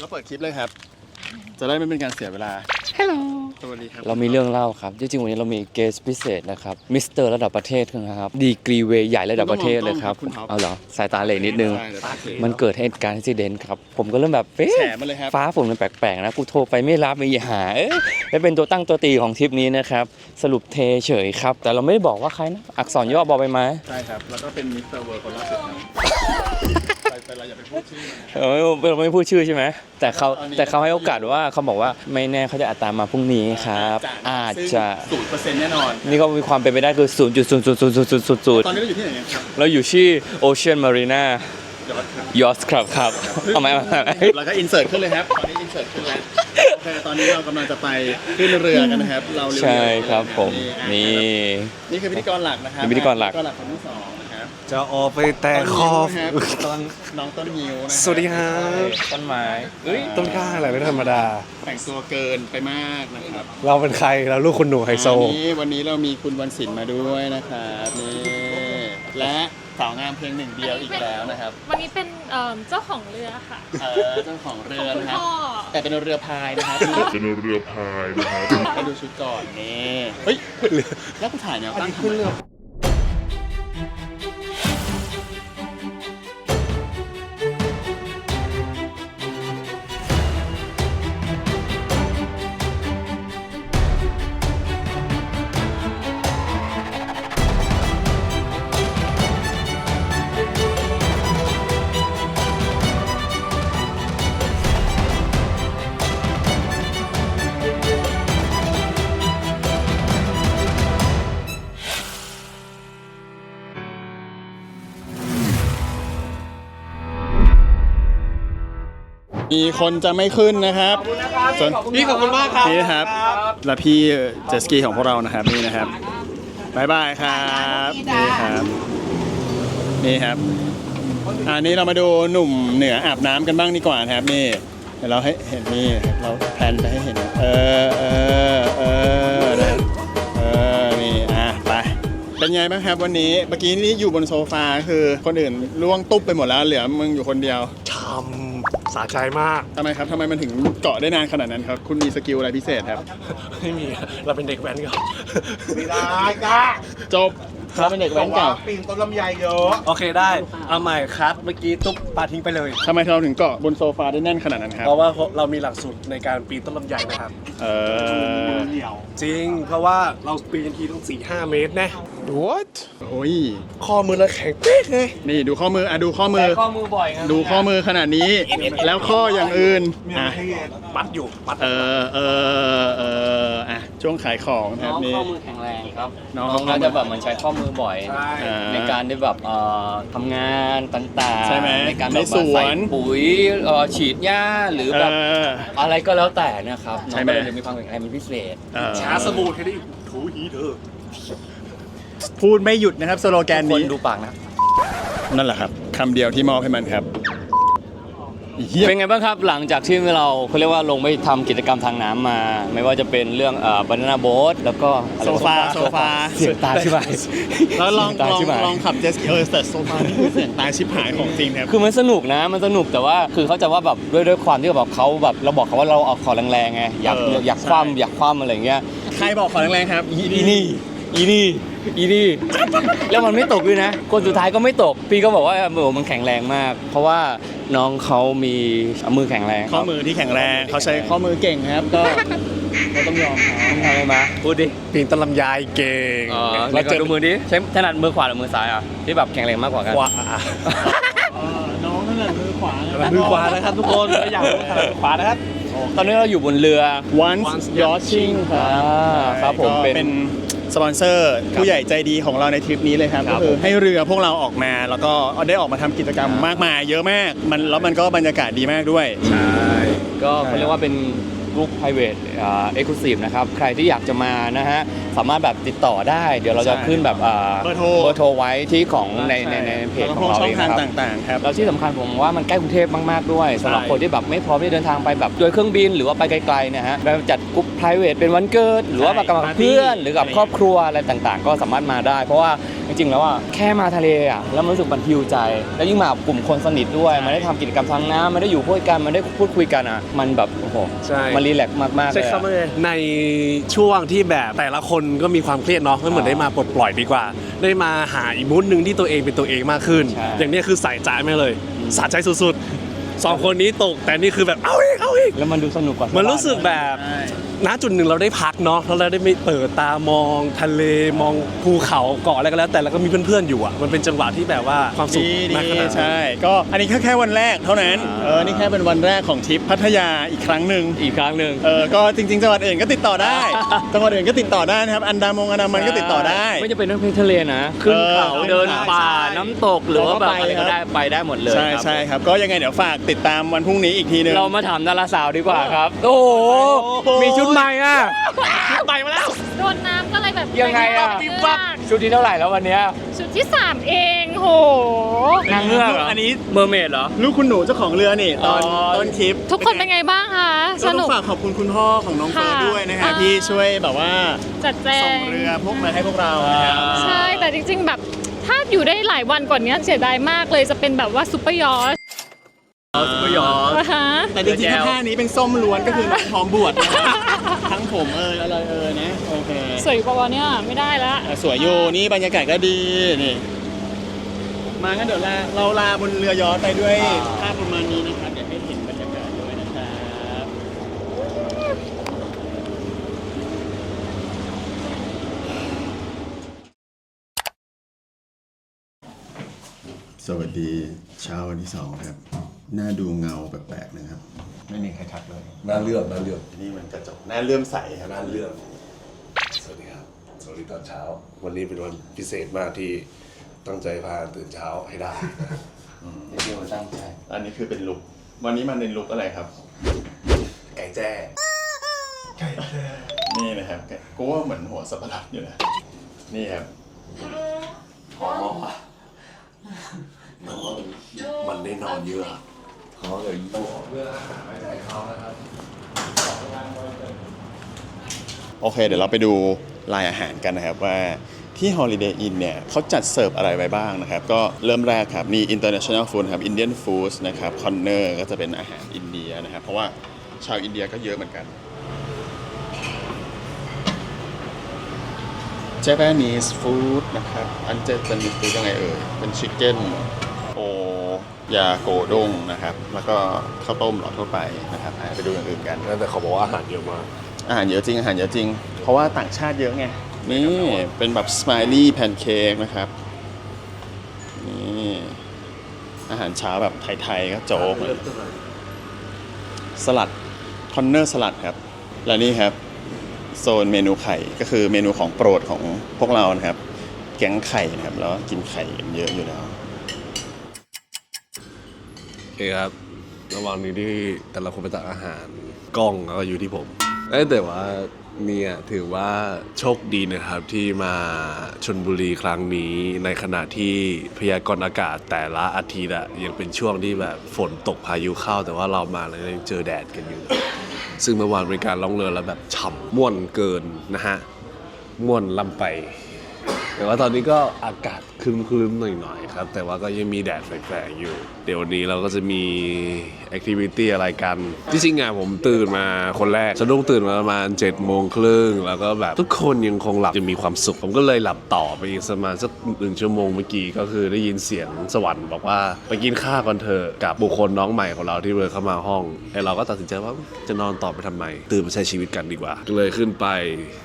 ก็เปิดคลิปเลยครับ จะได้ไม่เป็นการเสียเวลา ฮัลโหล สวัสดีครับเรามีเรื่องเล่าครับ จริงๆ วันนี้เรามีเกสพิเศษนะครับ มิสเตอร์ระดับประเทศนะครับ ดีกรีเวย์ใหญ่ระดับประเทศเลยครับคุณท็อปเอาเหรอ สายตาเหล่นิดนึงใช่เดี๋ยวตาเขมันเกิดเหตุการณ์อุบิเหตุครับ ผมก็เริ่มแบบเอ๊ะแฉมาเลยครับ ฟ้าฝนมันแปลกๆนะ กูโทรไปไม่รับมีหาเอ๊ะและเป็นตัวตั้งตัวตีของทริปนี้นะครับ สรุปเทเฉยครับ แต่เราไม่ได้บอกว่าใครนะ อักษรย่อบอใบไม้ ใช่ครับ แล้วก็เป็นมิสเตอร์เวิร์คนล่าสุดครับ ไปไปเราอย่าไปพูดชื่อมันนะครับเออเราไม่พูดชื่อใช่ไหมแต่เขาอันนี้แต่เขาให้โอกาสว่าเขาบอกว่าไม่แน่เขาจะอาจตามมาพรุ่งนี้ครับ อาจจะศูนย์เปอร์เซ็นต์แน่นอน นี่ก็มีความเป็นไปได้คือ 0 0 0 0 0 0 0 0ตอนนี้เราอยู่ที่ไหนกันครับเราอยู่ที่ Ocean Marina เดี๋ยวครับ Yacht Club ครับเอาไหมเอาไหม แล้วก็อินเสิร์ตขึ้นเลยครับ ตอนนี้อินเสิร์ตขึ้นแล้วโอเคตอนนี้เรากำลังจะไปขึ้นเรือกันนะครับ เราเรือใช่ครับผม นี่ นี่คือพิธีกรหลักนะครับนี่พิธีกรหลักพิธีกรหลักคนที่สองนะครับ จะออกไปแต่คอบต้นนิ้วนะครับกำลังน้องต้นยิวนะครัสวัสดีครับต้นไม้เอ้ยต้นกล้าอะไรไม่ธรรมดา แต่งตัวเกินไปมากนะครับเราเป็นใครเราลูกคุณหนูไฮโซ วันนี้วันนี้เรามีคุณวันศิลป์มาด้วยนะครับนี่และสาวงามเพียงหนึ่งเดียวอีกแล้วนะครับวันนี้เป็นเอิ่มเจ้าของเรือค่ะ เออเจ้าของเรือคุณนะครับพ่อ แต่เป็นเรือพายนะครับเป็นเรือพายนะครับให้ดูชุดก่อนนี่เฮ้ยแล้วกูถ่ายแนวตั้งทำไม มีคนจะไม่ขึ้นนะครับส่วนพี่ขอบคุณมากครับนี่นะครับ และพี่เจตสกีของพวกเรานะครับนี่นะครับบายบายครับนี่ครับ นี่ครับ อันนี้เรามาดูหนุ่มเหนืออาบน้ำกันบ้างดีกว่านะครับนี่เดี๋ยวเราให้เห็นนี่เราแพนไปให้เห็น เออเออเออนะเออนี่อะไปเป็นไงบ้างครับวันนี้เมื่อกี้นี่อยู่บนโซฟาคือคนอื่นล่วงตุ๊บไปหมดแล้วเหลือมึงอยู่คนเดียวทำ สะใจมาก ทำไมครับทำไมมันถึงเกาะได้นานขนาดนั้นครับ คุณมีสกิลอะไรพิเศษครับ ไม่มีเราเป็นเด็กแว้นครับไม่ได้จ้าจบเราเป็นเด็กแว้นเก่าปีนต้นลำไยเยอะโอเคได้ เอาใหม่คัดเมื่อกี้ตุ๊กปาทิ้งไปเลย ทำไมเราถึงเกาะบนโซฟาได้แน่นขนาดนั้นครับ เพราะว่าเรามีหลักสูตรในการปีนต้นลำไยนะครับ เออจริง เพราะว่าเราปีนกันทีต้อง4ี่ห้าเมตรนะ what โอ้ย ข้อมือเราแข็งเป๊กเลยนี่ดูข้อมืออะดูข้อมือข้อมือบ่อยครับดูข้อมือขนาดนี้ แล้วข้ออย่างอื่นอะปัดอยู่ปัดเออเออเอออะช่วงขายของคน้รับองนี่ ข้อมือแข็งแรงครับน้น้อองงเขาเขาจะแบบเหมือนใช้ข้อมือบ่อยใช่อ่าในการได้แบบเอ่อทำงานต่างๆใช่ไหมในการในแบบสว่าวน ใส่ปุ๋ยเอ่อฉีดหญ้าหรือเอแบบอ อะไรก็แล้วแต่นะครับน้ใช่องไหม ก็เลยมีความแข็งแรงเป็นพิเศษ เออช้าสบู่แค่นี้ถูหีเธอ พูดไม่หยุดนะครับสโลแกนคนนี้ดูปากนะ นั่นแหละครับคำเดียวที่มอบให้มันครับเหี้ยเป็นไงบ้างครับหลังจากที่เราเขาเรียกว่าลงไปทำกิจกรรมทางน้ำมา ไม่ว่าจะเป็นเรื่องเอ่อบานาน่าโบ๊ทแล้วก็อะไรโซฟาโซฟาเสียงตาใช่ไหมแล้วลองตาลองชิบหาย ลองขับเจสกีเออแต่โซฟานี่คือเสียงตายชิบหายของจริงครับ คือมันสนุกนะมันสนุกแต่ว่าคือเขาใจะว่าแบบด้วยด้วยความที่แบบเขาแบบเราบอกเขาว่าเราเอาขอแรงๆไงอยากเอออยากใช่ คว่ำอยากคว่ำอะไรอย่างเงี้ยใครบอกขอแรงๆครับอีนี่อีนี่ อีนี่แล้วมันไม่ตกด้วยนะ คนสุดท้ายก็ไม่ตก พี่ก็บอกว่าเออมันแข็งแรงมาก เพราะว่าน้องเขามีมือแข็งแรงข้อมือที่แข็งแรงเขาใช้ข้อมือเก่งครับก็เราต้องยอมเขาทำไมมาพูดดิปีนต้นลำไยเก่งอ๋อเราแล้วเจเจออดูมือดิใช้ถนัดมือขวาหรือมือซ้ายอะที่แบบแข็งแรงมากกว่ากันขวาเออน้องนั่นแหละมือขวานะมือขวานะครับทุกคนถ้าอยากรู้มือขวานะครับตอนนี้เราอยู่บนเรือ Once Yachting ครัอ่าบครับผมก็เป็นเป็น สปอนเซอร์ผู้ใหญ่ใจดีของเราในทริปนี้เลยครับครัก็บคือให้เรือพวกเราออกมา แล้วก็ได้ออกมาทำกิจกรรมมากมาย เยอะมากมันแล้วมันก็บรรยากาศดีมากด้วยก็เขาเรียกว่าเป็น กรุ๊ป private อ่า exclusive นะครับใครที่อยากจะมานะฮะสามารถแบบติดต่อได้ เดี๋ยวเราจะใช่ขึ้นแบบอ่าเบอร์โทรเบอร์โทรไว้ที่ของในในในเพจแล้วขก็องเราช่อเองงทางนะครับต่างๆครับแล้วที่สำคัญผมว่ามันใกล้กรุงเทพมากๆด้วยสำหรับใช่คนที่แบบไม่พร้อมที่จะเดินทางไปแบบโดยเครื่องบินหรือว่าไปไกลๆนะฮะแบบจัดกรุ๊ป private เป็นวันเกิด หรือว่าใช่มากับปาร์ตี้เพื่อน หรือกับอะไรครอบครัวอะไรต่างๆ ก็สามารถมาได้ เพราะว่าจริงๆแล้วอะแค่มาทะเลอะแล้วมันรู้สึกมันฮิวใจ แล้วยิ่งมากับกลุ่มคนสนิทด้วยมันได้ทำกิจกรรมทางน้ำมันได้อยู่พูดกันมันได้พูดคุยกันอะ มันแบบโอ้โหใช่ มันรีแลกซ์มากๆเลใช่ยครับอะในช่วงที่แบบแต่ละคนก็มีความเครียดเนาะก็เหมือนได้มาปลดปล่อยดีกว่า ได้มาหาอีกมูดหนึ่งที่ตัวเองเป็นตัวเองมากขึ้น ใช่ อย่างเนี้ยคือใส่ใจไม่เลยสะใจสุดๆสองคนนี้ตกแต่นี่คือแบบเอาอีกเอาอีกแล้วมันดูสนุกกว่ามันรู้สึกแบบ ณจุดหนึ่งเราได้พักเนาะแล้วเราได้ไม่เปิดตามองทะเลมองภูเขาเกาะอะไรก็แล้ว แต่แล้วก็มีเพื่อนๆอยู่อะมันเป็นจังหวะที่แบบว่าความสุขดีมากขดีนาดนั้น ใช่ ก็อันนี้แค่แค่วันแรกเท่านั้นเออ นี่แค่เป็นวันแรกของทริปพัทยาอีกครั้งหนึ่งอีกครั้งหนึ่ง เออ ก็จริงๆจังหวัดอื่นก็ติดต่อได้ จังหวัดอื่นก็ติดต่อได้นะครับ อันดามงอันดามันก็ติดต่อได้ ไม่จะเป็นเรื่องเพลงทะเลนะ ขึ้นเขาเออเดินป่าใช่น้ำตกหรือว่าแบบอะไรเราก็ก็ไปได้ไปได้หมดเลยใช่ครับ ใช่ครับ ก็ยังไงเดี๋ยวฝากติดตามวันพรุ่งนี้อีกทีหนึง เรามาถามดาราสาวดีกว่าครับ โอ้โหโอ้โหมีชุดใหม่อะชุดใหม่มาแล้ว โดนน้ำก็เลยแบบยังไงอะม่ด้เลือกชุดที่เท่าไหร่แล้ววันเนี้ยชุดที่ 3 เองโห นางเงือกเหรออัอันนี้เมอร์เมดเหรอ ลูกคุณหนูเจ้าของเรือนี่ตอนอ๋อ ต้นคลิปทุกคนเป็นไงบ้างคะ สก็ต้นุองกฝากขอบคุณคุณพ่อของน้องเฟิร์นค่ะด้วยนะครับอ่า ที่ช่วยแบบว่าจัดแจส่งง เรือพวกมาให้พวกเรานะครับ ใช่ แต่จริงๆ แบบ ถ้าอยู่ได้หลายวันกว่านี้เสียดายมากเลยจะเป็นแบบว่าซุปเปอร์ยอร์ช ซุปเปอร์ยอร์ชนะคะแต่จริงๆถ้าท่านี้เป็นส้มล้วนก็คือน้องพร้อมบวชนะครับทั้งผมเอยอะไรเอยนะโอเคสวยกว่าวันเนี้ยไม่ได้ละอะสวยอยู่นี่บรรยากาศก็ดีนี่มางั้นเดี๋ยวลาเราลาบนเรือยอชต์ไปด้วยภาพประมาณนี้นะครับเดี๋ยวให้เห็นบรรยากาศด้วยนะครับสวัสดีเช้าวันที่สองครับห น้าดูเงาแปลกๆนะครับ ไม่มีใครทักเลย น่าเลือกน่าเลือกนี่มันกระจกหน้าเลื่อมใสครับน่าเลือก สวัสดีครับ สวัสดีตอนเช้า วันนี้เป็นวันพิเศษมากที่ตั้งใจพาตื่นเช้าให้ได้นี่คือมันตั้งใจอันนี้คือเป็นลุกวันนี้มันเป็นลุกอะไรครับแกงแจ้นี่นะครับกูว่าเหมือนหัวสับปะรดอยู่นะนี่ครับมันได้นอนเยอะ ขาเลยโอเค เดี๋ยวเราไปดูลายอาหารกันนะครับว่าที่ Holiday Inn เนี่ยเขาจัดเสิร์ฟอะไรไว้บ้างนะครับ ก็เริ่มแรกครับมี International Food ครับ Indian Food นะครับ Corner ก็จะเป็นอาหารอินเดียนะครับ เพราะว่าชาวอินเดียก็เยอะเหมือนกัน Japanese food นะครับ อันเจ Japanese food ยังไงเอ่ย เป็นชิคเก้น ยาโกด้งนะครับ แล้วก็ข้าวต้มหลอดทั่วไปนะครับอะไปดูอย่างอื่นกัน แต่เขาบอกว่าอาหารเยอะมาก อาหารเยอะจริงอาหารเยอะจริง เพราะว่าต่างชาติเยอะไง นี่เป็นแบบส m มลี่แพนเค้กนะครับ นี่อาหารเช้าแบบไทยๆก็โจ๊กเลยสลัดคอนเนอร์สลัดครับ และนี่ครับ โซนเมนูไข่ก็คือเมนูของโปรดของพวกเรานะครับ แกงไข่นะครับ แล้วก็กินไข่กันเยอะอยู่แล้ว โอเคครับระหว่างนี้ที่แต่ละคนไปตักอาหารกล้องก็อยู่ที่ผมเอ้ยแต่ว่าเนี่ยถือว่าโชคดีนะครับที่มาชนบุรีครั้งนี้ในขณะที่พยากรณ์อากาศแต่ละอาทิตย์อะยังเป็นช่วงที่แบบฝนตกพายุเข้า แต่ว่าเรามาแล้วยังเจอแดดกันอยู่ ซึ่งเมื่อวานเป็นการล่องเรือแล้วแบบฉ่ำม่วนเกินนะฮะม่วนลำไป แต่ว่าตอนนี้ก็อากาศครึ้มๆหน่อยๆครับ แต่ว่าก็ยังมีแดดแฝงๆอยู่ เดี๋ยววันนี้เราก็จะมีแอคทิวิตี้อะไรกัน ที่จริงอะผมตื่นมาคนแรกสะดุ้งตื่นมาประมาณ7จ็ดโมงครึ่งแล้วก็แบบทุกคนยังคงหลับยังมีความสุข ผมก็เลยหลับต่อไปอีกประมาณสักหนึ่งชั่วโมงเมื่อกี้ก็คือได้ยินเสียงสวรรค์บอกว่าไปกินข้าวกันเถอะกับบุคคลน้องใหม่ของเราที่เดินเข้ามาห้องไอเราก็ตัดสินใจว่าจะนอนต่อไปทำไม ตื่นมาใช้ชีวิตกันดีกว่า ก็เลยขึ้นไป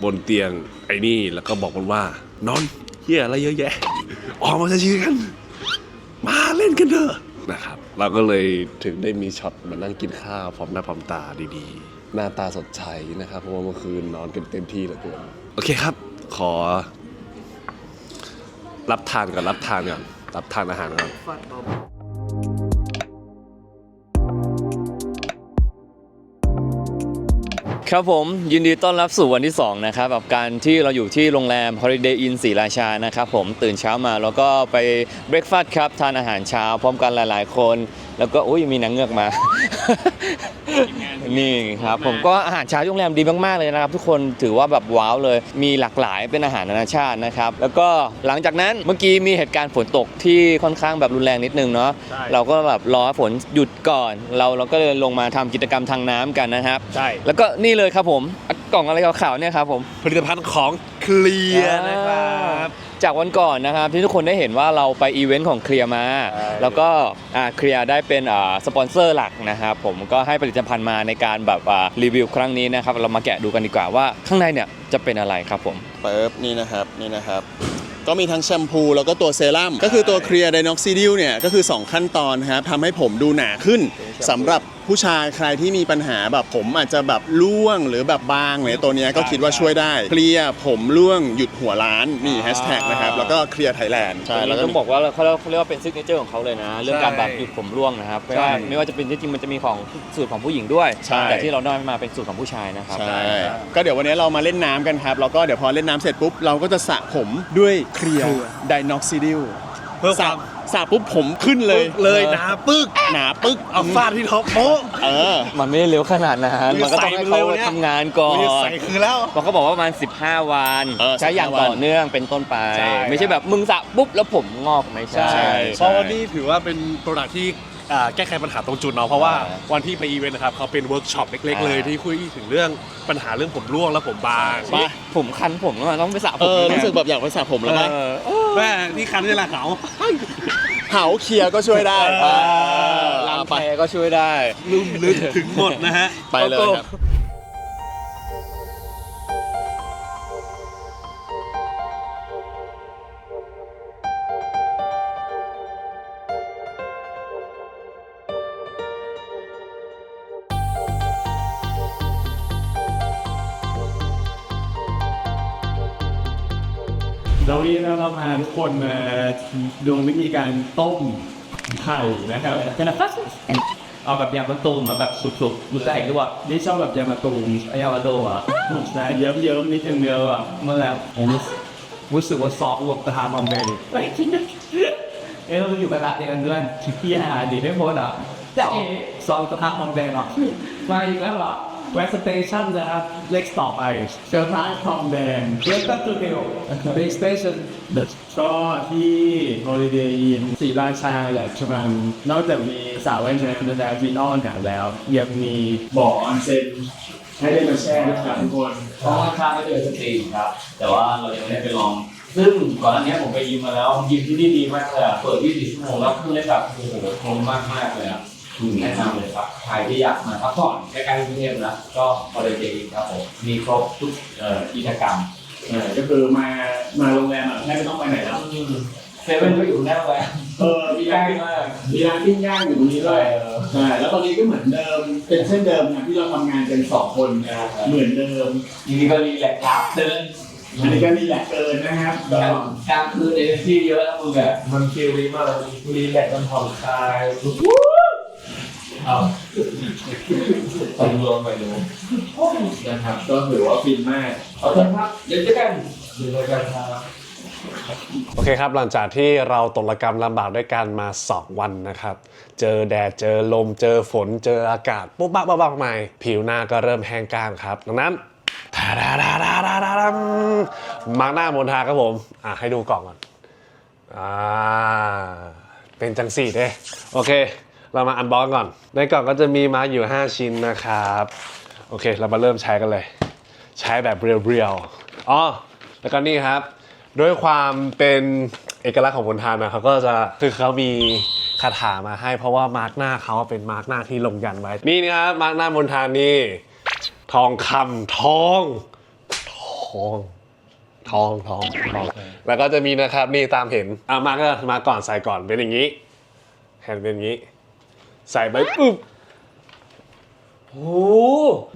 บนเตียงไอ้นี่แล้วก็บอกมันว่า นอนเฮียอะไรเยอะแยะ ออกมาใช้ชีวิตกัน มาเล่นกันเถอะนะครับ เราก็เลยถึงได้มีช็อตมานั่งกินข้าวพร้อมหน้าพร้อมตาดีๆ หน้าตาสดใสนะครับเพราะว่าเมื่อคืนนอนกันเต็มที่เหลือเกินโอเคครับ ขอ รับทานก่อนรับทานก่อนรับทานอาหารก่อน ครับผมยินดีต้อนรับสู่วันที่ 2 นะครับกับการที่เราอยู่ที่โรงแรม Holiday Inn ศรีราชานะครับผมตื่นเช้ามาแล้วก็ไปเบรกฟาสต์ครับ ทานอาหารเช้าพร้อมกันหลาย ๆ คน แล้วก็อุ้ยมีนางเงือกมา ครับผมก็อาหารเช้าที่โรงแรมดีมาก ๆ เลยนะครับ ทุกคนถือว่าแบบว้าวเลย มีหลากหลายเป็นอาหารนานาชาตินะครับ แล้วก็หลังจากนั้นเมื่อกี้มีเหตุการณ์ฝนตกที่ค่อนข้างแบบรุนแรงนิดนึงเนาะใช่ เราก็แบบรอให้ฝนหยุดก่อน เราเราก็เลยลงมาทำกิจกรรมทางน้ำกันนะครับ ใช่ แล้วก็นี่เลยครับผมอะกล่องอะไรขาวๆเนี่ยครับผม ผลิตภัณฑ์ของเคลียร์นะครับ จากวันก่อนนะครับที่ทุกคนได้เห็นว่าเราไปอีเวนต์ของเคลียร์มา ใช่ แล้วก็อ่าเคลียร์ได้เป็นอ่าสปอนเซอร์หลักนะครับผมก็ให้ผลิตภัณฑ์มาในการแบบอ่ารีวิวครั้งนี้นะครับเรามาแกะดูกันดีกว่าว่าข้างในเนี่ยจะเป็นอะไรครับผมเปิบนี่นะครับนี่นะครับ ก็มีทั้งแชมพูแล้วก็ตัวเซรั่มก็คือตัวเคลียร์ไดน็อกซิดิลเนี่ย ก็คือ 2 ขั้นตอนครับทำให้ผมดูหนาขึ้นสำหรับ ผู้ชายใครที่มีปัญหาแบบผมอาจจะแบบร่วงหรือแบบบางเลยตัวเนี้ยก็คิดว่าช่วยได้เคลียร์ผมร่วงหยุดหัวล้านนี่แฮชแท็กนะครับแล้วก็เคลียร์ไทยแลนด์ใช่แล้แล้ววก็ต้องบอกว่าเขาเรียกเขาเรียกว่าเป็นซิกเนเจอร์ของเขาเลยนะ เรื่องการแบบหยุดผมร่วงนะครับไม่ว่าใช่ไม่ว่าจะเป็นที่จริงมันจะมีของสูตรของผู้หญิงด้วยใช่แต่ที่เราได้มาเป็นสูตรของผู้ชายนะครับใช่ก็เดี๋ยววันนี้เรามาเล่นน้ำกันครับแล้วก็เดี๋ยวพอเล่นน้ำเสร็จปุ๊บเราก็จะสระผมด้วยเคลียร์ไดน็อกซิดิลเพื่อคสระวาม สระปุ๊บผมขึ้นเลยเลยนะปึ๊กหนาปึ๊กเอาฟาดที่ท็อปโป๊ะเออ มันไม่ได้เร็วขนาดนั้นมึงมันก็ต้องให้เขาใส่มันเร็วเนี่ยทำงานก่อนมีใส่คือแล้วเพราะเขาบอกว่าประมาณ 15 วันเออใช้อย่าง15วันต่อเนื่องเป็นต้นไปใช่ไม่ใช่แบบมึงสระปุ๊บแล้วผมงอกไม่ใช่ใช่เพราะวันนี้ถือว่าเป็นโปรดักที่ อ่าแก้ไขปัญหาตรงจุดเนาะเพราะว่าอ่าวันที่ไปอีเวนต์นะครับเขาเป็นเวิร์กช็อปเล็ก ๆ เลยอ่า ที่คุยถึงเรื่องปัญหาเรื่องผมร่วงและผมบางไปผมคันผมแล้วต้องไปสระผเอมอเนี่ยรู้สึกแบบอยากไปสระผมแล้วปะเออแม่นี่คันนี่แหละเขา เหาเคลียร์ก็ช่วยได้เออ เออลาเอามไปแพก็ช่วยได้ลุ่มลึกถึงหมดนะฮะ ไปเลยครับ เราวันนี้เราพาทุกคนมาดูวิธีการต้มไข่นะครับเอาแบบยำมะตูมมาแบบสุกๆรู้ใจหรือว่านี่ชอบแบบยำมะตูมไอ้ยำมะตูมอะนะเยิ้มๆนิดนึงเดียวอะเมื่อแล้วผมรู้สึกว่าซอฟต์รวมกระทะบอมเบย์ไปจริงเอ้เราอยู่กันละเดียวกันด้วยที่หาดีไม่พ้นอะเจ้าซอฟต์กระทะบอมเบย์หรอมาอีกแล้วเหรอ แวะสเตชันนะครับ เล็กต่อไปเชลท้ายทองแดงเล็กก็ตัวเดียวเบสสเตชันก็ที่โฮลิเดย์อินสีราชาแหละใช่ไหมนอกจากมีสาวว่ายน้ำแล้วมีนอนกันแล้ว ยังมีบ่อออนเซ็นให้ได้มาแช่ด้วยกันทุกคนเพราะว่าข้างก็จะเป็นสตรีมครับ แต่ว่าเรายังไม่ได้ไปลองซึ่งก่อนหน้านี้ผมไปยิมมาแล้วยิมที่นี่ดีมากเลยอะเปิด 24 ชั่วโมงแล้วเครื่องเล่นแบบโอ้โหคมมากมากๆเลยอะ แนะนำเลยครับใครที่อยากมาพักผ่อนใกล้ๆกรุงเทพนะก็พอเลยเจยิมครับผมมีครบทุกเอ่อกิจกรรมเออก็คือมามาโรงแรมอะแทบไม่ต้องไปไหนแล้วเซเว่นก็อยู่แน่เลยเออมีใกล้ร้านมากมีร้านปิ้งย่างอยู่ตรงนี้ด้วยใช่แล้วตอนนี้ก็เหมือนเดิมเป็นเช่นเดิมนะที่เราทำงานกันสองคนเหมือนเดิมทีนี้ก็รีแลกซ์ครับเดินอันนี้ก็นี่แหละเกินนะครับกลางกลางคืนเอเนจีเยอะนะมึงอะมันฟิลดีมากรีแลกซ์มันผ่อนคลาย เอาไปรวมไปดูนะครับ ก็ถือว่าฟินมากเอาเถอะครับเดี๋ยวเจอกันเดี๋ยวเจอกันครับ โอเคครับ หลังจากที่เราตกระกรรมลำบากด้วยกันมา 2 วันนะครับ เจอแดด เจอลม เจอฝน เจออากาศ ปุ๊บปั๊บปั๊บปั๊บมาผิวหน้าก็เริ่มแห้งกร้านครับ ดังนั้นทาดาดาดาดาดาดมาร์กหน้ามนทาครับผม อะ ให้ดูกล่องก่อน อ่า เป็นจังสี่เด้โอเค เรามาอันบ็อกก่อน ในกล่องก็จะมีมาอยู่ 5 ชิ้นนะครับ โอเค เรามาเริ่มใช้กันเลย ใช้แบบเรียวๆอ๋อแล้วก็นี่ครับ ด้วยความเป็นเอกลักษณ์ของมนทานนะเขาก็จะคือเขามีคาถามาให้เพราะว่ามาร์กหน้าเขาเป็นมาร์กหน้าที่ลงยันไว้ นี่นะครับมาร์กหน้ามนทานนี่ทองคำทอง ทองทองทองทอง แล้วก็จะมีนะครับนี่ตามเห็นอะมาก็มาก่อนใส่ก่อนเป็นอย่างนี้แขนเป็นอย่างนี้ ใส่ไปปุ๊บโอ้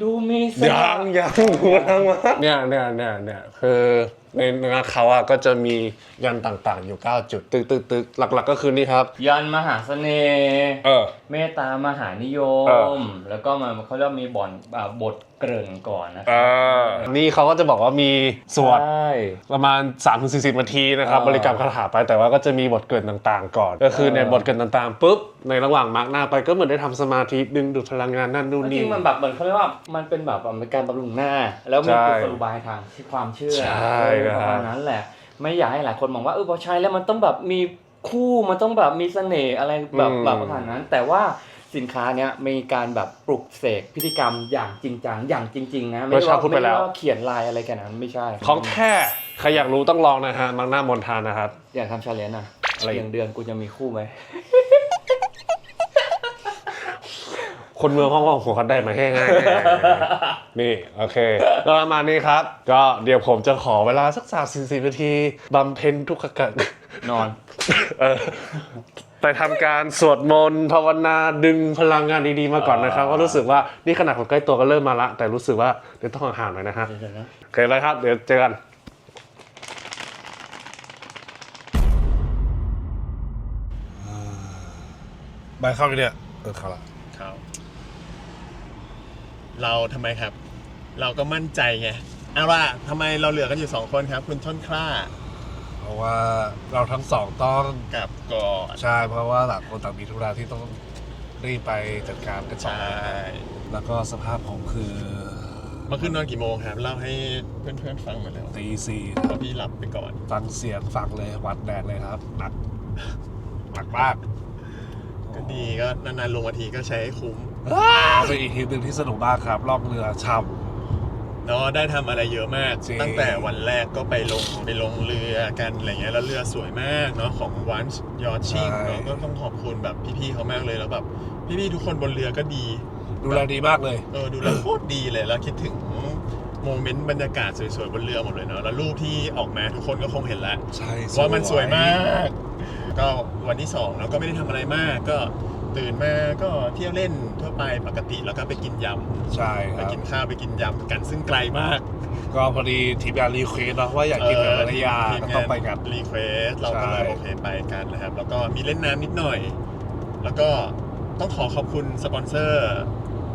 ดูมีสยังยังหัวทั้งมาเนี่ยเนี่ยเนี่ยเนี่ยคือในเนื้อเขาอะก็จะมียันต่างๆ อยู่ 9 จุด ตึกตึกตึกหลักๆ ก็คือนี่ครับ ยันมหาเสน่ห์เออ เมตตามหานิยเอมแล้วก็มาเขาเรียกว่ามีบ่อนอ่าบทเกริ่นก่อนนะคเอรับอนี่เขาก็จะบอกว่ามีสวดใช่ประมาณ 3-40นาทีนะครับเออบริกรรมคาถาไปแต่ว่าก็จะมีบทเกริ่นต่างๆ ก่อน ก็คือในเออบทเกริ่นต่างๆปุ๊บ ในระหว่างมาร์กหน้าไปก็เหมือนได้ทำสมาธิดึงดูดพลังงานนั่นนู่นจรินี่งๆมันแบบเหมือนเขาเรียกว่ามันเป็นแบบเป็นการบำรุงหน้า แล้วมีใช่กุศโลบายทางที่ความเชื่อใช่เออครับประมาณนั้นแหละ ไม่อยากให้หลายคนมองว่าเออพอใช้แล้วมันต้องแบบมีคู่มันต้องแบบมีเสน่ห์อะไรแบบแบบประมาณนั้น แต่ว่าสินค้าเนี้ยมีการแบบปลุกเสกพิธีกรรมอย่างจริงจังอย่างจริงๆนะไม่เมื่อได้เช้าว่าพูดไปไม่แล้ได้วว่าเขียนลายอะไรกันนั้นไม่ใช่ ของแท้ใครอยากรู้ต้องลองนะฮะมังหน้ามนทานนะครับอยากทำชาเลนจ์อะอะไรอีกอย่างเดือนกูจะมีคู่ไหม คนเมืองห้องห้องหัวเขาได้มาให้ง่ายๆนี่โอเคก็ประมาณนี้ครับ ก็เดี๋ยวผมจะขอเวลาสักสามสี่นาทีบำเพ็ญทุกขกันนอนเออไปทำการสวดมนต์ภาวนาดึงพลังงานดีๆมาก่อนนะครับก็รู้สึกว่านี่ขนาดผมใกล้ตัวก็เริ่มมาละ แต่รู้สึกว่าเดี๋ยวต้องห่างๆหน่อยนะฮะเดี๋ยวนะโอเคเลยครับเดี๋ยวเจอกันไปเข้าไปเนี่ยเออเข้าละเขา เราทำไมครับ เราก็มั่นใจไงเอาว่าทำไมเราเหลือกันอยู่สองคนครับ คุณต้นคล้าเพราะว่าเราทั้งสองต้องกับก่อนใช่เพราะว่าต่างคนต่างมีธุระที่ต้องรีบไปจัดการกันต่อใช่แล้วก็สภาพผมคือเมื่อคืนนอนกี่โมงครับเล่าให้เพื่อนๆฟังหน่อยแล้วตีสี่เพราะพี่หลับไปก่อน ฟังเสียงฟังเลยวัดแดดเลยครับหนักหนักมากก็ดีก็นานๆลงมาทีก็ใช้ให้คุ้ม เป็นอีกทริปหนึ่งที่สนุกมากครับล่องเรือช่เนาะได้ทำอะไรเยอะมาก จริงตั้งแต่วันแรกก็ไปลงไปลงเรือกันอะไรเงี้ยแล้วเรือสวยมากเนาะของวันยอชิงเนาะก็ต้องขอบคุณแบบพี่ๆเขามากเลยแล้วแบบพี่ๆทุกคนบนเรือก็ดีำดูแลดีมากเลย เออดูแล้วโคตรดีเลยแล้วคิดถึงโมเมนต์บรรยากาศสวยๆบนเรือหมดเลยเนาะแล้วรูปที่ออกมาทุกคนก็คงเห็นแล้ว ใช่ว่ามันสวยมาก ก็วันที่สองเราก็ไม่ได้ทำอะไรมาก ก็ ตื่นมาก็เที่ยวเล่นทั่วไปปกติแล้วก็ไปกินยใช่ำคไปรับกินข้าวไปกินยำกันซึ่งไกลมากก็พอดีทีมงานรีเควสเนาะว่าอยากกินแบบพัทยาทีมก็งต้องไปกัน รีเควสเราก็เลยใช่ โอเคไปกันนะครับ แล้วก็มีเล่นน้ำนิดหน่อย แล้วก็ต้องขอขอบคุณสปอนเซอร์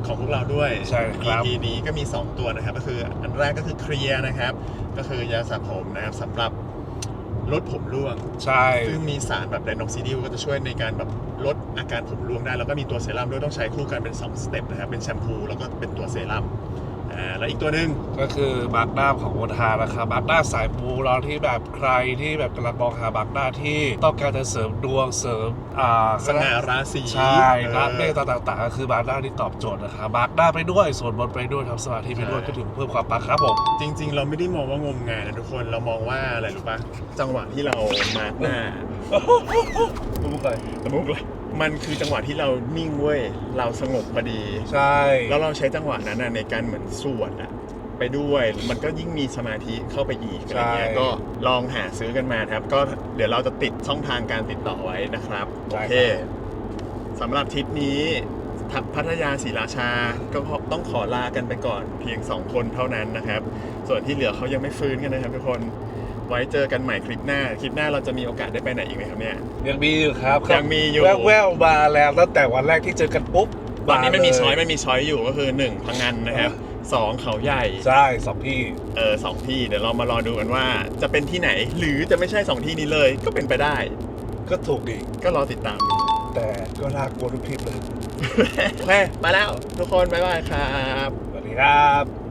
ของพวกเราด้วย ใช่ครับ EP นี้ก็มี 2 ตัวนะครับ ก็คืออันแรกก็คือเคลียร์นะครับ ก็คือยาสระผมนะครับสำหรับ ลดผมร่วง ใช่ ซึ่งมีสารแบบไดโนอกซิดิลก็จะช่วยในการแบบลดอาการผมร่วงได้ แล้วก็มีตัวเซรั่มด้วยต้องใช้คู่กันเป็น 2 สเต็ปนะครับ เป็นแชมพูแล้วก็เป็นตัวเซรั่ม อ่าแล้วอีกตัวหนึ่งก็คือมาร์กหน้าของวนทานะครับมาร์กหน้าสายมูเราที่แบบใครที่แบบกำลังมองหามาร์กหน้าที่ต้องการจะเสริมดวงเสริมอ่าสง่าราศีใช่เออร้านเมฆต่างๆก็คือมาร์กหน้าที่ตอบโจทย์นะครับมาร์กหน้าไปด้วยสวดมนต์ไปด้วยทำสมาธิไปด้วยใช่ก็ถึงเพิ่มความปังครับผมจริง ๆ เราไม่ได้มองว่างมงายนะทุกคนเรามองว่าอะไรรู้ปะจังหวะที่เรามาร์กหน้าตะมุกเลยตะมุกเลย มันคือจังหวะที่เรานิ่งเว้ย เราสงบพอดี ใช่แล้วเราใช้จังหวะนั้นนะในการเหมือนสวดอะไปด้วย มันก็ยิ่งมีสมาธิเข้าไปอีกอะไรเงี้ยใช่ก็ลองหาซื้อกันมาครับ ก็เดี๋ยวเราจะติดช่องทางการติดต่อไว้นะครับ โอใช่เคครับสำหรับทริปนี้ทัพัทยาศรีราชา ก็ต้องขอลากันไปก่อนเพียง 2 คนเท่านั้นนะครับ ส่วนที่เหลือเขายังไม่ฟื้นกันนะครับทุกคน ไว้เจอกันใหม่คลิปหน้า คลิปหน้าเราจะมีโอกาสได้ไปไหนอีกไหมครับเนี่ย ยังมีอยู่ครับยังมีอยู่ แววๆมาแล้วตั้งแต่วันแรกที่เจอกันปุ๊บตอนนี้ไม่มีาเลยช้อยไม่มีช้อยอยู่ก็คือ1พังงานนะครับสองเขาใหญ่ใช่สองที่เออสองที่เดี๋ยวเรามารอดูกันว่าจะเป็นที่ไหน หรือจะไม่ใช่สองที่นี้เลยก็เป็นไปได้ ก็ถูกดีก็รอติดตาม แต่ก็น่ากลัวทุกคลิปเลยโอเคไปแล้วทุกคนบ๊ายบายครับสวัสดีครับ